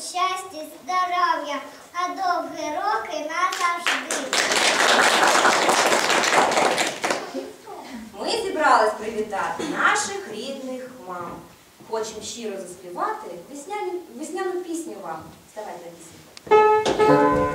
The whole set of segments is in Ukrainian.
щастя, здоров'я, а довгі роки назавжди. Ми зібрались привітати наших рідних мам. Хочемо щиро заспівати весняну, весняну пісню вам. Вставайте на пісню.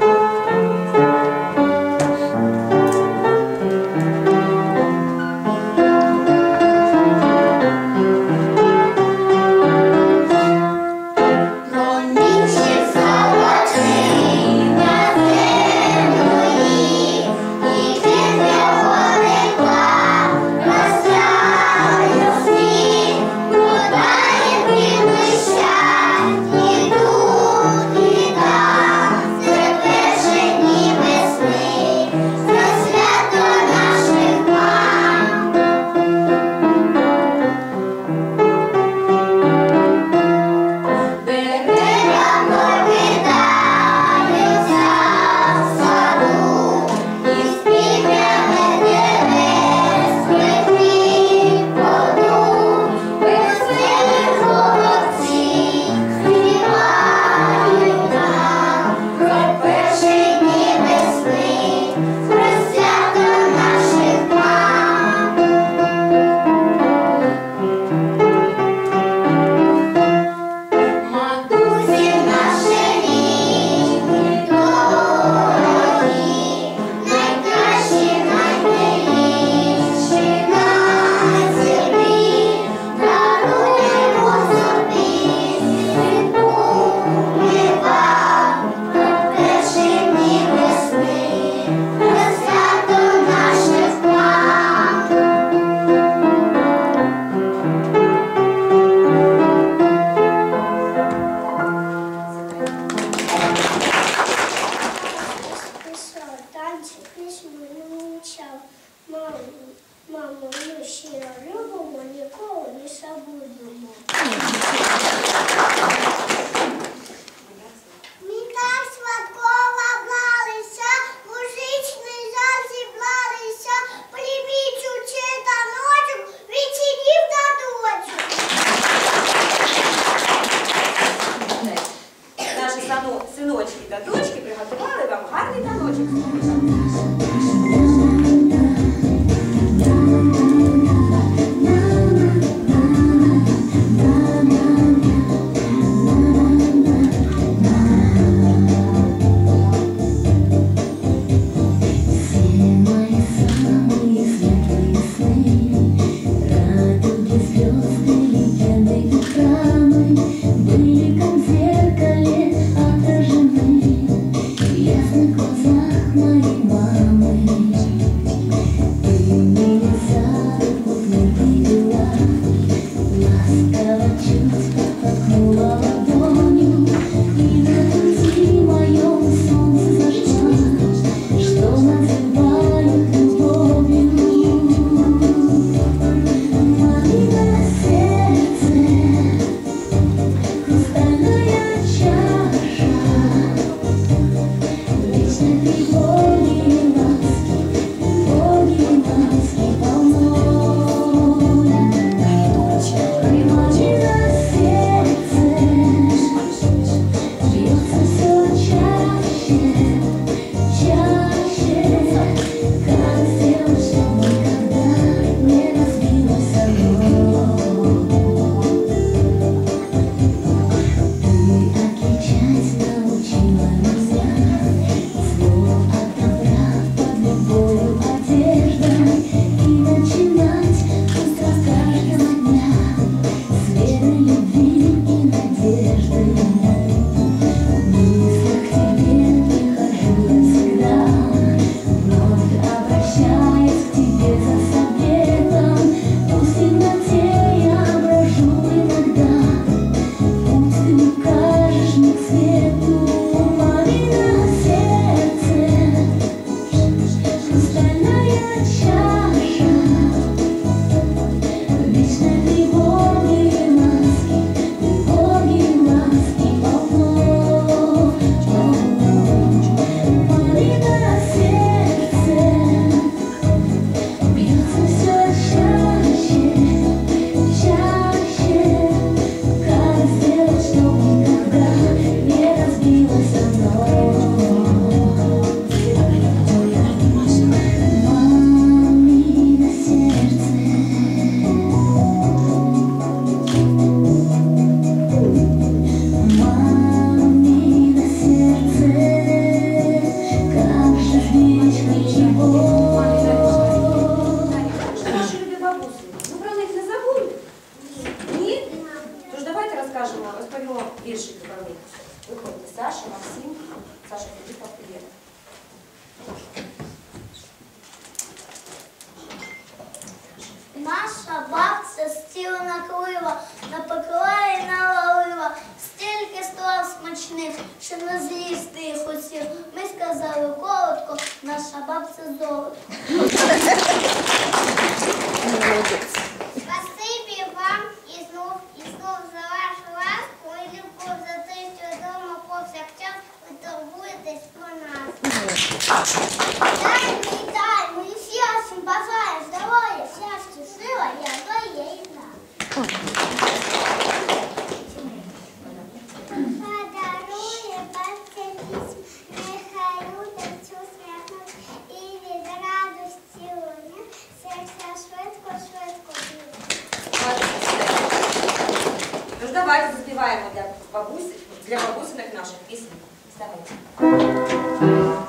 是的。давайте заспіваємо для бабусь, для бабусиних наших пісень. Давайте.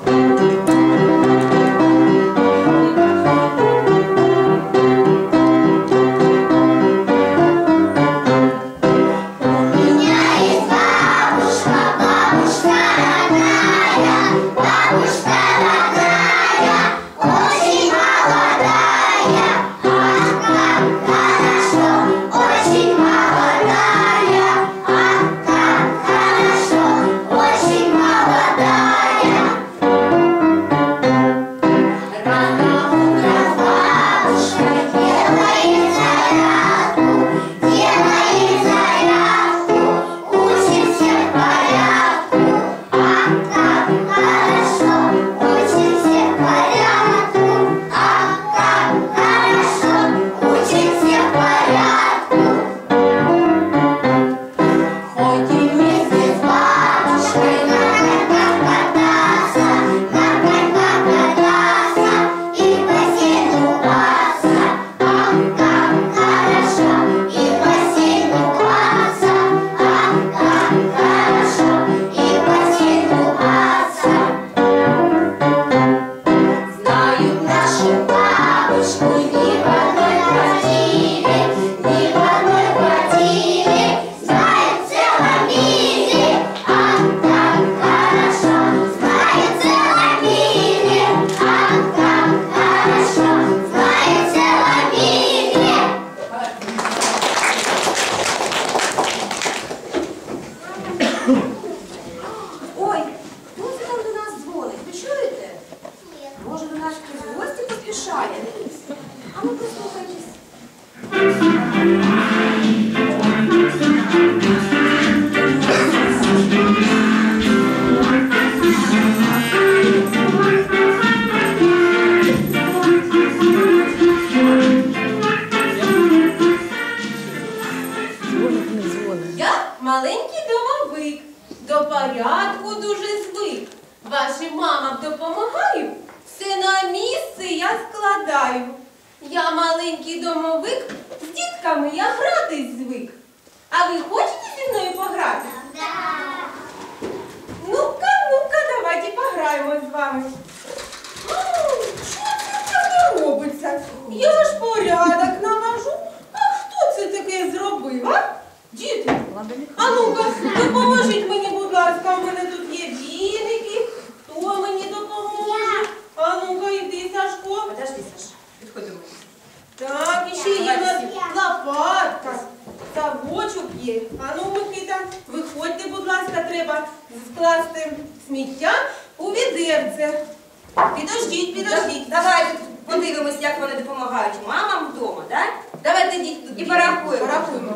як вони допомагають мамам вдома, да? Давайте діть і порахуємо. Рахуємо.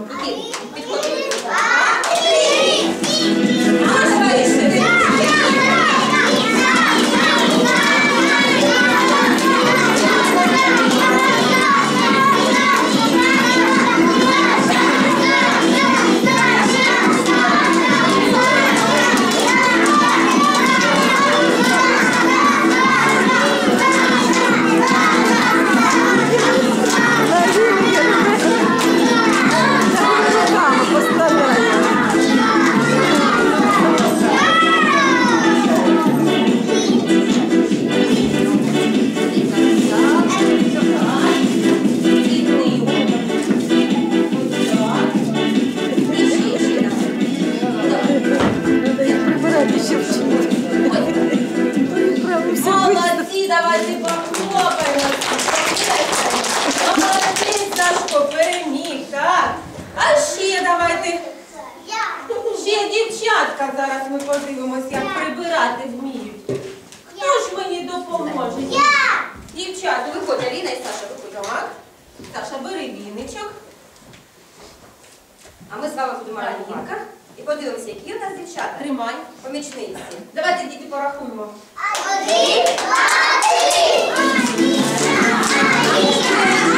Підходимо. Дівчатка зараз ми подивимося, як прибирати вміють. Хто ж мені допоможе? Я. Дівчата, виходь, Аліна і Саша, виходь. Так. Саша, бери віничок. А ми з вами будемо рахунка і подивимося, які у нас дівчата. Тримай. Помічниці. Давайте, діти, порахуємо. Один, два, три. Молодець